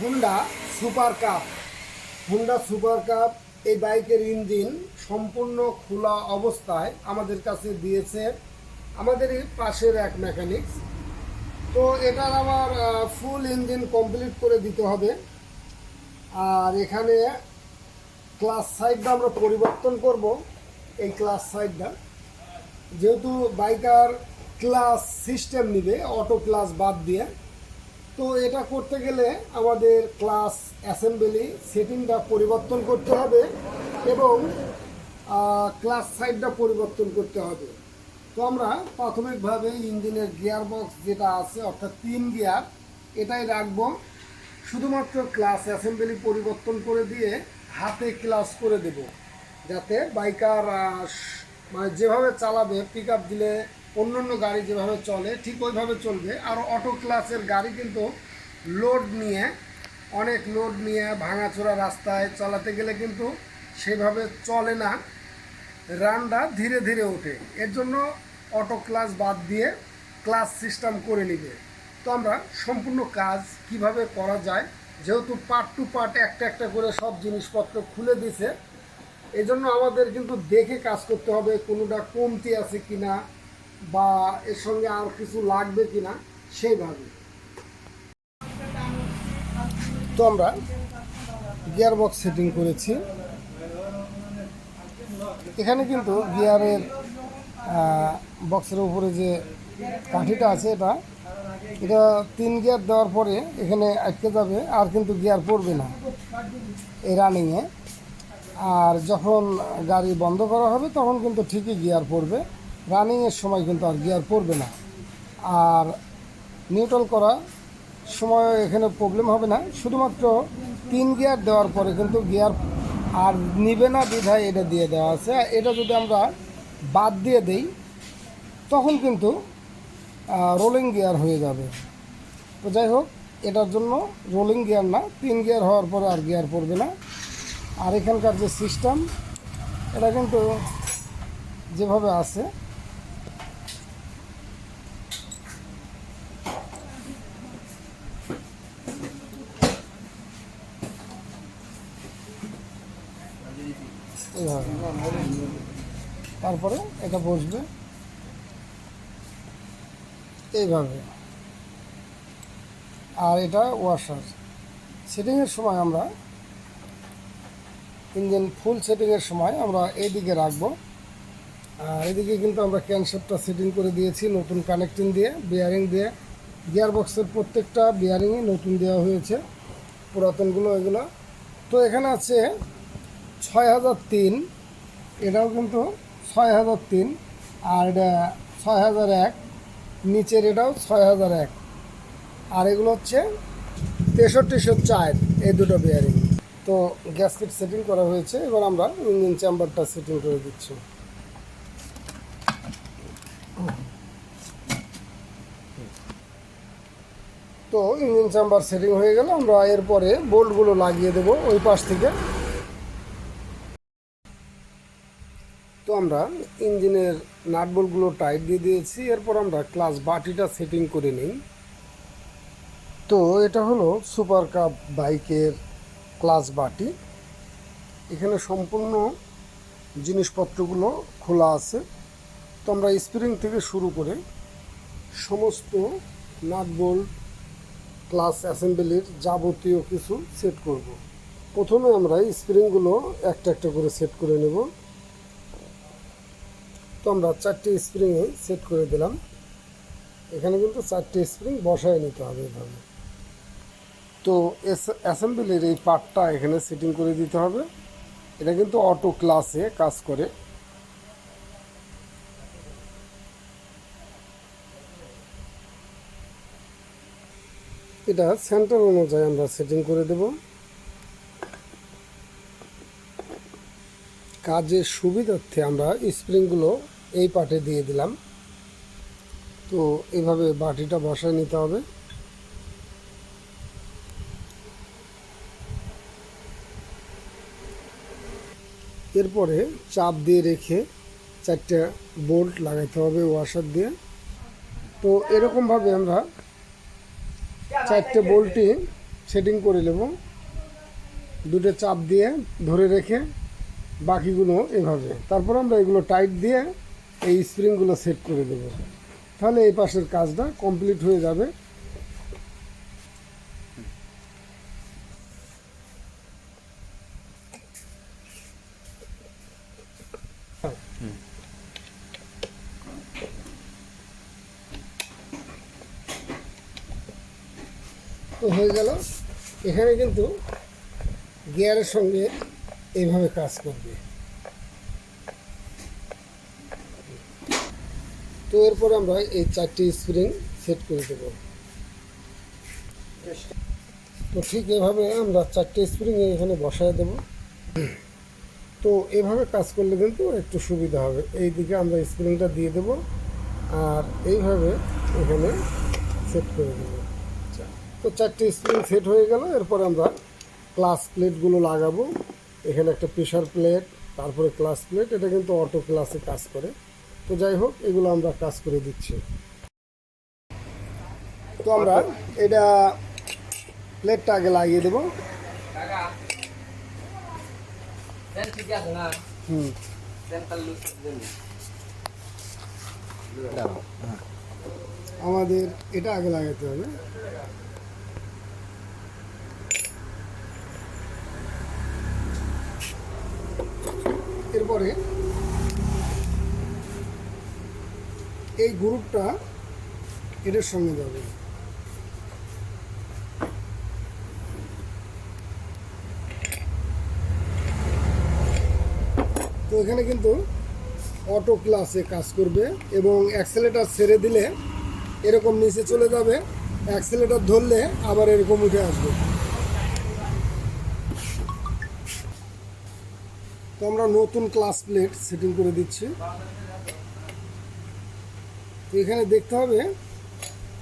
Honda super cub Honda super cub এই বাইকের engine সম্পূর্ণ খোলা অবস্থায় আমাদের কাছে দিয়েছে। আমাদেরই পাশের এক মেকানিক্স তো এটার আমার ফুল ইঞ্জিন কমপ্লিট করে দিতে হবে। আর এখানে ক্লাস সাইডটা আমরা পরিবর্তন করব, এই ক্লাস সাইডটা যেহেতু বাইকার ক্লাস সিস্টেম নিবে অটো ক্লাস বাদ দিয়ে। তো এটা করতে গেলে আমাদের ক্লাস অ্যাসেম্বলি সেটিংটা পরিবর্তন করতে হবে এবং ক্লাস সাইডটা পরিবর্তন করতে হবে। তো আমরা প্রাথমিকভাবে ইঞ্জিনের গিয়ার বক্স যেটা আছে, অর্থাৎ তিন গিয়ার এটাই রাখব। শুধুমাত্র ক্লাস অ্যাসেম্বলি পরিবর্তন করে দিয়ে হাতে ক্লাস করে দেব। যাতে বাইকার মানে যেভাবে চালাবে পিক দিলে অন্য অন্য গাড়ি যেভাবে চলে, ঠিক ওইভাবে চলবে। আর অটো ক্লাসের গাড়ি কিন্তু লোড নিয়ে, অনেক লোড নিয়ে ভাঙাচোরা রাস্তায় চালাতে গেলে কিন্তু সেভাবে চলে না। রানটা ধীরে ধীরে ওঠে। এর জন্য অটো ক্লাস বাদ দিয়ে ক্লাস সিস্টেম করে নিবে। তো আমরা সম্পূর্ণ কাজ কীভাবে করা যায়, যেহেতু পার্ট টু পার্ট একটা একটা করে সব জিনিসপত্র খুলে দিছে, এজন্য আমাদের কিন্তু দেখে কাজ করতে হবে কোনোটা কমতি আছে কিনা। বা এর সঙ্গে আর কিছু লাগবে কি কিনা সেইভাবে। তো আমরা গিয়ার বক্স সেটিং করেছি। এখানে কিন্তু গিয়ারের বক্সের উপরে যে কাঠিটা আছে এটা এটা তিন গিয়ার দেওয়ার পরে এখানে আটকে যাবে, আর কিন্তু গিয়ার পড়বে না এই রানিংয়ে আর যখন গাড়ি বন্ধ করা হবে, তখন কিন্তু ঠিকই গিয়ার পড়বে। রানিংয়ের সময় কিন্তু আর গিয়ার পড়বে না। আর নিউট্রাল করা সময় এখানে প্রবলেম হবে না। শুধুমাত্র তিন গিয়ার দেওয়ার পরে কিন্তু গিয়ার আর নিবে না বিধায় এটা দিয়ে দেওয়া আছে। এটা যদি আমরা বাদ দিয়ে দেই, তখন কিন্তু রোলিং গিয়ার হয়ে যাবে। তো যাই হোক, এটার জন্য রোলিং গিয়ার না, তিন গিয়ার হওয়ার পরে আর গিয়ার পড়বে না। আর এখানকার যে সিস্টেম এটা কিন্তু যেভাবে আছে এইভাবে তারপরে এটা বসবে। এইভাবে। আর এটা ওয়াশার সেটিংয়ের সময় আমরা ইঞ্জিন ফুল সেটিংয়ের সময় আমরা এইদিকে রাখব। আর এদিকে কিন্তু আমরা ক্যানসেপটা সেটিং করে দিয়েছি নতুন কানেক্টিং দিয়ে বিয়ারিং দিয়ে। গিয়ার বক্সের প্রত্যেকটা বিয়ারিংই নতুন দেওয়া হয়েছে, পুরাতনগুলো এগুলো। তো এখানে আছে ছয় হাজার তিন, এটাও কিন্তু ছয় হাজার তিন আর এটা ছয় হাজার এক, নিচের এটাও ছয় হাজার এক। আর এগুলো হচ্ছে তেষট্টিশো চার, এই দুটো বেয়ারিং তো গ্যাসকেট সেটিং করা হয়েছে, এবার আমরা ইঞ্জিন চেম্বারটা সেটিং করে দিচ্ছি। তো ইঞ্জিন চেম্বার সেটিং হয়ে গেল, আমরা এরপরে বোল্টগুলো লাগিয়ে দেব ওই পাশ থেকে। আমরা ইঞ্জিনের নাট বোল্টগুলো টাইট দিয়ে দিয়েছি, এরপর আমরা ক্লাস বাটিটা সেটিং করে নিই। তো এটা হলো সুপার কাপ বাইকের ক্লাস বাটি। এখানে সম্পূর্ণ জিনিসপত্রগুলো খোলা আছে। তো আমরা স্প্রিং থেকে শুরু করে সমস্ত নাট বোল্ট ক্লাস অ্যাসেম্বলির যাবতীয় কিছু সেট করব। প্রথমে আমরা স্প্রিংগুলো একটা একটা করে সেট করে নেব। তো আমরা চারটে স্প্রিংয়ে সেট করে দিলাম। এখানে কিন্তু চারটে স্প্রিং বসায় নিতে হবে এভাবে। তো অ্যাসেম্বলির এই পার্টটা এখানে সেটিং করে দিতে হবে। এটা কিন্তু অটো ক্লাসে কাজ করে। এটা সেন্টার অনুযায়ী আমরা সেটিং করে দেব। কাজের সুবিধার্থে আমরা স্প্রিংগুলো এই পার্টে দিয়ে দিলাম। তো এইভাবে বাটিটা বসায় নিতে হবে। এরপরে চাপ দিয়ে রেখে চারটা বোল্ট লাগাইতে হবে ওয়াশার দিয়ে। তো এরকমভাবে আমরা চারটে বোল্টই সেটিং করে নেব। দুটো চাপ দিয়ে ধরে রেখে বাকিগুলো এভাবে। তারপর আমরা এগুলো টাইট দিয়ে এই স্প্রিংগুলো সেট করে দেব। তাহলে এই পাশের কাজটা কমপ্লিট হয়ে যাবে। তো হয়ে গেল। এখানে কিন্তু গিয়ারের সঙ্গে এইভাবে কাজ করবে। তো এরপর আমরা এই চারটি স্প্রিং সেট করে দেব। তো ঠিক এভাবে আমরা চারটে স্প্রিং এখানে বসায় দেব। তো এভাবে কাজ করলে কিন্তু একটু সুবিধা হবে। এই দিকে আমরা স্প্রিংটা দিয়ে দেব আর এইভাবে এখানে সেট করে দেবো। তো চারটে স্প্রিং সেট হয়ে গেল। এরপর আমরা ক্লাস প্লেটগুলো লাগাবো। এখানে একটা প্রেশার প্লেট, তারপরে ক্লাস প্লেট। এটা কিন্তু অটো ক্লাসে কাজ করে। তো যাই হোক, এগুলো আমরা কাজ করে দিচ্ছি। তো আমরা এটা প্লেটটা আগে লাগিয়ে দেবো। দেন আমাদের এটা আগে লাগাতে হবে। এরপরে এই গ্রুপটা এটার সঙ্গে যাবে। তো এখানে কিন্তু অটো ক্লাসে কাজ করবে এবং অ্যাক্সেলেটার ছেড়ে দিলে এরকম নিচে চলে যাবে, অ্যাক্সেলেটার ধরলে আবার এরকম উঠে আসবে। তো আমরা নতুন ক্লাস প্লেট সেটিং করে দিচ্ছি। এখানে দেখতে হবে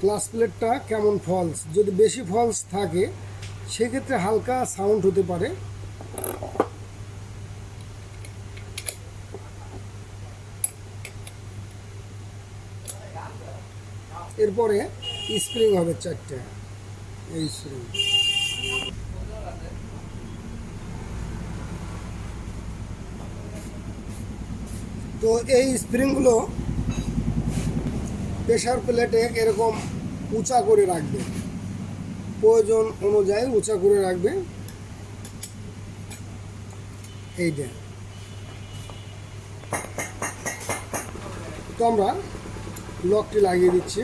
ক্লাস প্লেটটা কেমন ফলস যদি বেশি ফলস থাকে, সেক্ষেত্রে হালকা সাউন্ড হতে পারে। এরপরে স্প্রিং হবে চারটে। এই স্প্রিং তো এই স্প্রিংগুলো প্রেশার প্লেটে এরকম উঁচা করে রাখবে। প্রয়োজন অনুযায়ী উঁচা করে রাখবে। এইটা তো আমরা লকটি লাগিয়ে দিচ্ছি।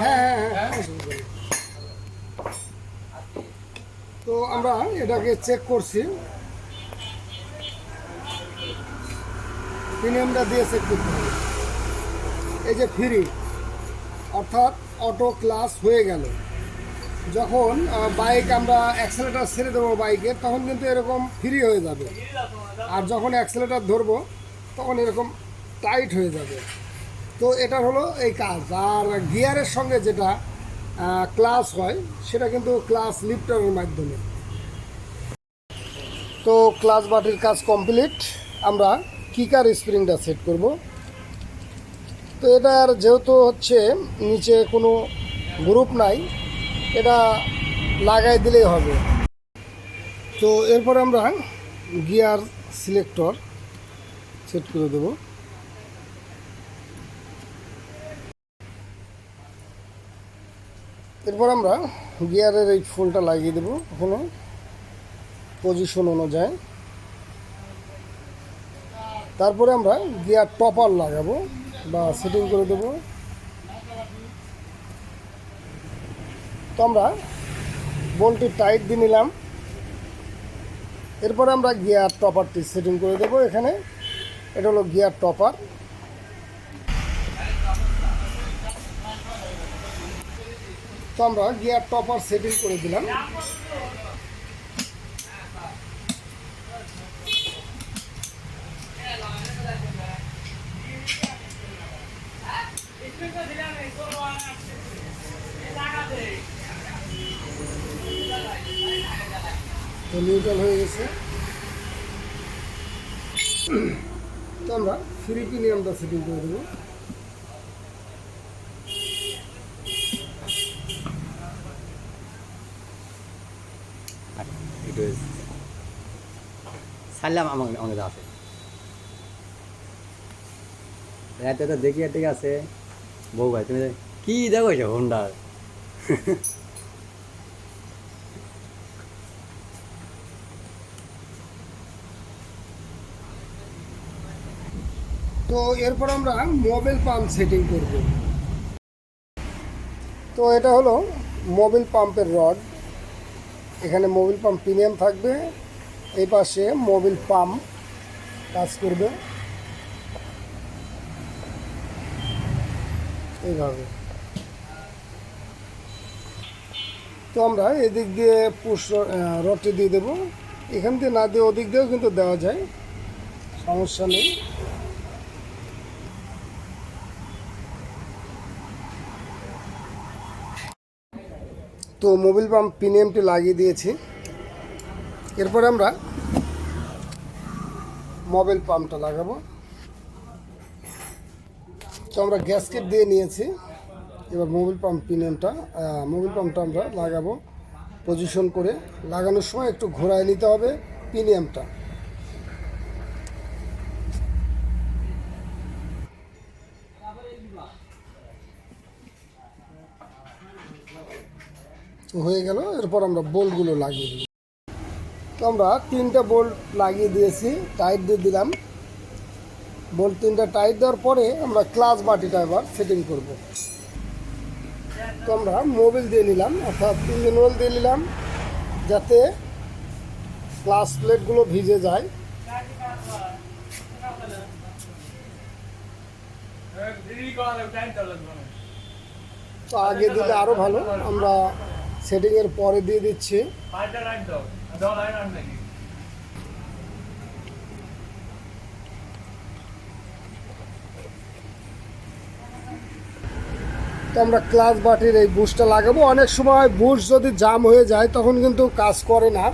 হ্যাঁ হ্যাঁ হ্যাঁ। তো আমরা এটাকে চেক করছি। প্রিমিয়ামটা দিয়ে চেক করতে হবে এই যে ফ্রি অর্থাৎ অটো ক্লাস হয়ে গেল। যখন বাইক আমরা অ্যাক্সেলেটার ছেড়ে দেবো বাইকে তখন কিন্তু এরকম ফ্রি হয়ে যাবে। আর যখন অ্যাক্সেলেটার ধরবো, তখন এরকম টাইট হয়ে যাবে। তো এটা হলো এই কাজ। আর গিয়ারের সঙ্গে যেটা ক্লাস হয়, সেটা কিন্তু ক্লাস লিফটারের মাধ্যমে। তো ক্লাস বাটির কাজ কমপ্লিট, আমরা কিকার স্প্রিংটা সেট করব। তো এটার যেহেতু হচ্ছে নিচে কোনো গ্রুপ নাই, এটা লাগাই দিলেই হবে। তো এরপর আমরা গিয়ার সিলেক্টর সেট করে দেব। এরপর আমরা গিয়ারের এই ফুলটা লাগিয়ে দেবো ওখানে পজিশন অনুযায়ী। তারপরে আমরা গিয়ার টপার লাগাবো বা সেটিং করে দেবো। তো আমরা বলটি টাইট দিয়ে নিলাম। এরপরে আমরা গিয়ার টপারটি সেটিং করে দেবো এখানে। এটা হলো গিয়ার টপার। তো আমরা গিয়ার টপার সেটিং করে দিলাম। তো নিউট্রাল হয়ে গেছে। তো আমরা থ্রি প্রিমিয়ামটা সেটিং করে দেবো। ছাড়লাম আমাকে আমাকে আছে। রাতে তো দেখি ঠিক আছে। বউ ভাই, তুমি কি দেখো এটা হোন্ডার তো এরপর আমরা মোবাইল পাম্প সেটিং করব। তো এটা হলো মোবিল পাম্পের রড এখানে মোবিল পাম্প প্রিমিয়াম থাকবে। এই পাশে মোবিল পাম্প কাজ করবে। এইভাবে। তো আমরা এদিক দিয়ে পুশ রডটি দিয়ে দেবো। এখান দিয়ে না দিয়ে ওদিক দিয়েও কিন্তু দেওয়া যায়। সমস্যা নেই। তো মোবিল পাম্প প্রিমিয়ামটি লাগিয়ে দিয়েছি। এরপর আমরা মোবিল পাম্পটা লাগাবো। তো আমরা গ্যাসকেট দিয়ে নিয়েছি। এবার মোবিল পাম্প প্রিমিয়ামটা মোবিল পাম্পটা আমরা লাগাবো পজিশন করে। লাগানোর সময় একটু ঘোরায় নিতে হবে প্রিমিয়ামটা হয়ে গেল, এরপর আমরা বোল্টগুলো লাগিয়ে দিই তো আমরা তিনটা বোল্ট লাগিয়ে দিয়েছি টাইট দিয়ে দিলাম। বোল্ট তিনটা টাইট দেওয়ার পরে আমরা ক্লাস বাটিটা এবার সেটিং করব। তো আমরা মোবিল দিয়ে নিলাম, অর্থাৎ ইঞ্জিন অয়েল দিয়ে নিলাম, যাতে ক্লাস প্লেটগুলো ভিজে যায়। তো আগে দিলে আরও ভালো, আমরা সেটিংয়ের পরে দিয়ে দিচ্ছি। তো আমরা ক্লাস বাটির এই বুশটা লাগাবো। অনেক সময় বুশ যদি জাম হয়ে যায় তখন কিন্তু কাজ করে না।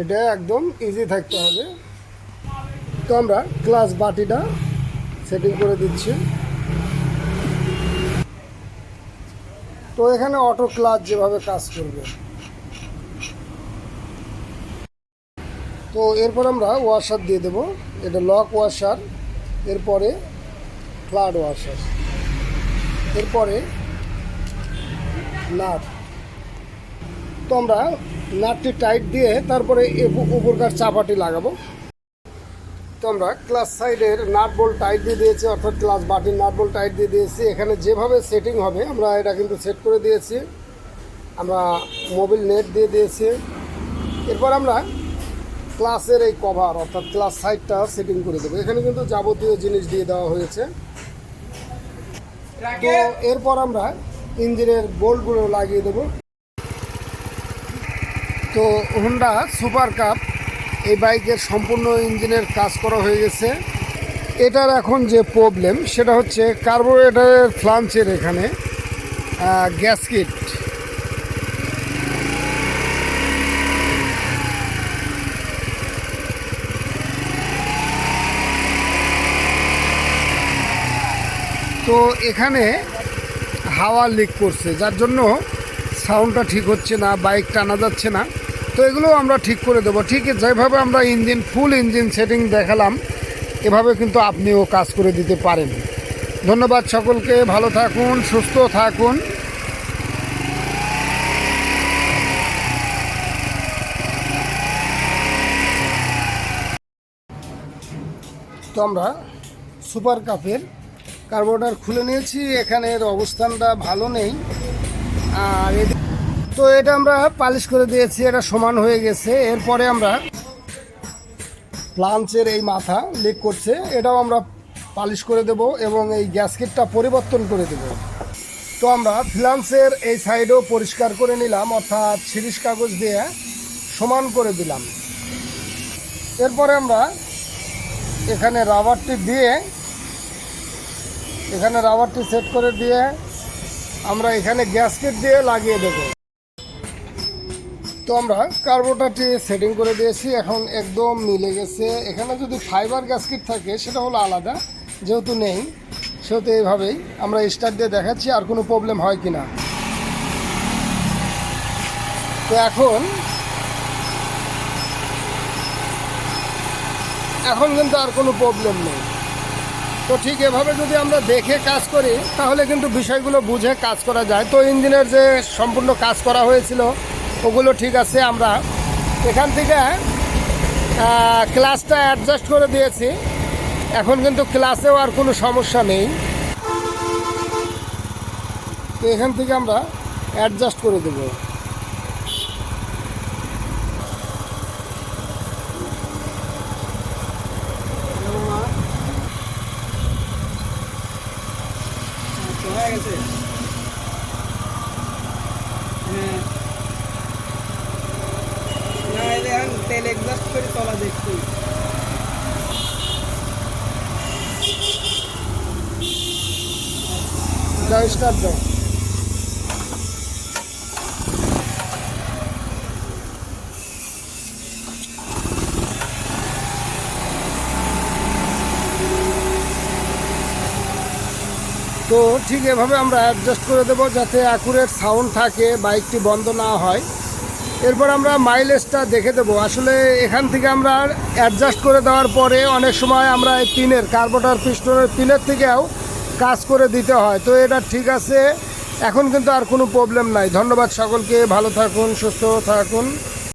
এটা একদম ইজি থাকতে হবে। তো আমরা ক্লাস বাটিটা সেটিং করে দিচ্ছি। তো এখানে অটো ক্লাচ যেভাবে কাজ করবে। তো এরপর আমরা ওয়াশার দিয়ে দেব। এটা লক ওয়াশার এরপরে ফ্লাড ওয়াশার এরপরে নাট। তো আমরা নাটটি টাইট দিয়ে তারপরে উপরকার চাপাটি লাগাবো। তো আমরা ক্লাস সাইডের নাট বোল্ট টাইট দিয়ে দিয়েছি, অর্থাৎ ক্লাস বাটির নাট বোল্ট টাইট দিয়ে দিয়েছি। এখানে যেভাবে সেটিং হবে, আমরা এটা কিন্তু সেট করে দিয়েছি। আমরা মোবিল নেট দিয়ে দিয়েছি। এরপর আমরা ক্লাসের এই কভার অর্থাৎ ক্লাস সাইডটা সেটিং করে দেবো। এখানে কিন্তু যাবতীয় জিনিস দিয়ে দেওয়া হয়েছে। তো এরপর আমরা ইঞ্জিনের বোল্টগুলো লাগিয়ে দেবো। তো হুন্ডা সুপার কাপ এই বাইকের সম্পূর্ণ ইঞ্জিনের কাজ করা হয়ে গেছে। এটার এখন যে প্রবলেম সেটা হচ্ছে কার্বোরেটরের ফ্লাঞ্চের এখানে গ্যাসকিট তো এখানে হাওয়া লিক করছে, যার জন্য সাউন্ডটা ঠিক হচ্ছে না বাইক টানা যাচ্ছে না। তো এগুলো আমরা ঠিক করে দেবো। ঠিক যেভাবে আমরা ইঞ্জিন ফুল ইঞ্জিন সেটিং দেখালাম, এভাবে কিন্তু আপনিও কাজ করে দিতে পারেন। ধন্যবাদ সকলকে, ভালো থাকুন, সুস্থ থাকুন। তো আমরা সুপার কাপের কার্বোরেটর খুলে নিয়েছি, এখানের অবস্থানটা ভালো নেই। আর এদি- তো এটা আমরা পালিশ করে দিয়েছি, এটা সমান হয়ে গেছে। এরপরে আমরা প্লাঞ্চের এই মাথা লিক করছে, এটাও আমরা পালিশ করে দেব এবং এই গ্যাসকেটটা পরিবর্তন করে দেব। তো আমরা ফ্লান্সের এই সাইডও পরিষ্কার করে নিলাম, অর্থাৎ সিরিশ কাগজ দিয়ে সমান করে দিলাম। এরপরে আমরা এখানে রাবারটি দিয়ে, এখানে রাবারটি সেট করে দিয়ে আমরা এখানে গ্যাসকেট দিয়ে লাগিয়ে দেব। তো আমরা কার্বোটাটি সেটিং করে দিয়েছি, এখন একদম মিলে গেছে। এখানে যদি ফাইবার গ্যাসকিট থাকে, সেটা হলো আলাদা, যেহেতু নেই, সেহেতু এইভাবেই আমরা স্টার্ট দিয়ে দেখাচ্ছি, আর কোনো প্রবলেম হয় কি না তো এখন এখন কিন্তু আর কোনো প্রবলেম নেই। তো ঠিক এভাবে যদি আমরা দেখে কাজ করি, তাহলে কিন্তু বিষয়গুলো বুঝে কাজ করা যায়। তো ইঞ্জিনের যে সম্পূর্ণ কাজ করা হয়েছিল ওগুলো ঠিক আছে আমরা। এখান থেকে ক্লাসটা অ্যাডজাস্ট করে দিয়েছি। এখন কিন্তু ক্লাসেও আর কোনো সমস্যা নেই। তো এখান থেকে আমরা অ্যাডজাস্ট করে দেবো। হয়ে গেছে হ্যাঁ না এই যে এখন তেল এক্সস্ট করে চলা দেখছি দাও স্টার্ট দাও তো ঠিক এভাবে আমরা অ্যাডজাস্ট করে দেবো যাতে অ্যাকুরেট সাউন্ড থাকে বাইকটি বন্ধ না হয়। এরপর আমরা মাইলেজটা দেখে দেবো। আসলে এখান থেকে আমরা অ্যাডজাস্ট করে দেওয়ার পরে অনেক সময় আমরা এই পিনের কার্বোটার পিস্টনের পিনের থেকেও কাজ করে দিতে হয়। তো এটা ঠিক আছে। এখন কিন্তু আর কোনো প্রবলেম নাই। ধন্যবাদ সকলকে। ভালো থাকুন, সুস্থ থাকুন।